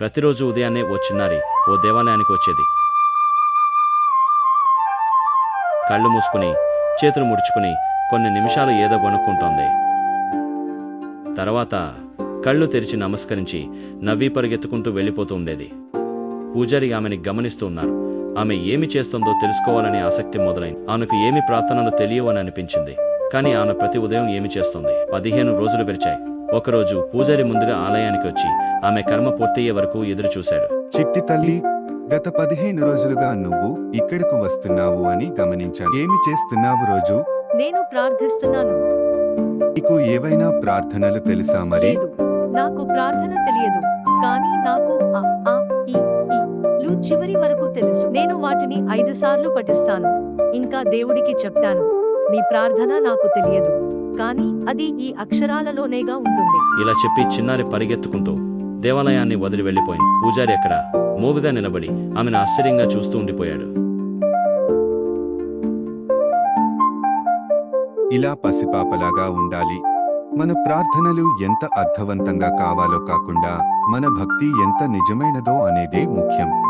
ప్రతిరోజు ఉదయాన్నే ఓ చిన్నారి ఓ దేవాలయానికి వచ్చేది. కళ్ళు మూసుకుని చేతులు ముడుచుకుని కొన్ని నిమిషాలు ఏదో కొనుక్కుంటోంది తర్వాత కళ్ళు తెరిచి నమస్కరించి నవ్వి పరిగెత్తుకుంటూ వెళ్ళిపోతూ ఉండేది. పూజారి ఆమెని గమనిస్తూ ఉన్నారు. ఆమె ఏమి చేస్తుందో తెలుసుకోవాలని ఆసక్తి మొదలైంది. ఆమెకు ఏమి ప్రార్థనలు తెలియవని అనిపించింది. కానీ ఆమె ప్రతి ఉదయం ఏమి చేస్తుంది? పదిహేను రోజులు గడిచాయి. ఒకరోజు పూజారి ముందుగా ఆలయానికి వచ్చి ఆమె కర్మ పూర్తయ్యే వరకు ఎదురు చూశాడు చిట్టి తల్లి గత పదిహేను రోజులుగా నువ్వు ఇక్కడకు వస్తున్నావు అని గమనించాను. ఏమి చేస్తున్నావు రోజు? నేను ప్రార్థిస్తున్నాను. నీకు ఏవైనా ప్రార్థనలు తెలుసా మరి? లేదు. నాకు ప్రార్థన తెలియదు. కానీ నాకు అ, ఆ, ఇ, ఈ, లు చివరి వరకు తెలుసు. నేను వాటిని ఐదు సార్లు పఠిస్తాను. ఇంకా దేవుడికి చెప్తాను. మీ ప్రార్థన నాకు తెలియదు. కానీ అది ఈ అక్షరాలలోనేగా ఉంటుంది. ఇలా చెప్పి చిన్నారి పరిగెత్తుకుంటూ దేవాలయాన్ని వదిలి వెళ్ళిపోయింది. పూజారి అక్కడ మోగుగా నిలబడి ఆమెను ఆశ్చర్యంగా చూస్తూ ఉండిపోయాడు. ఇలా పసిపాపలాగా ఉండాలి. మన ప్రార్థనలు ఎంత అర్థవంతంగా కావాలో కాకుండా మన భక్తి ఎంత నిజమైనదో అనేదే ముఖ్యం.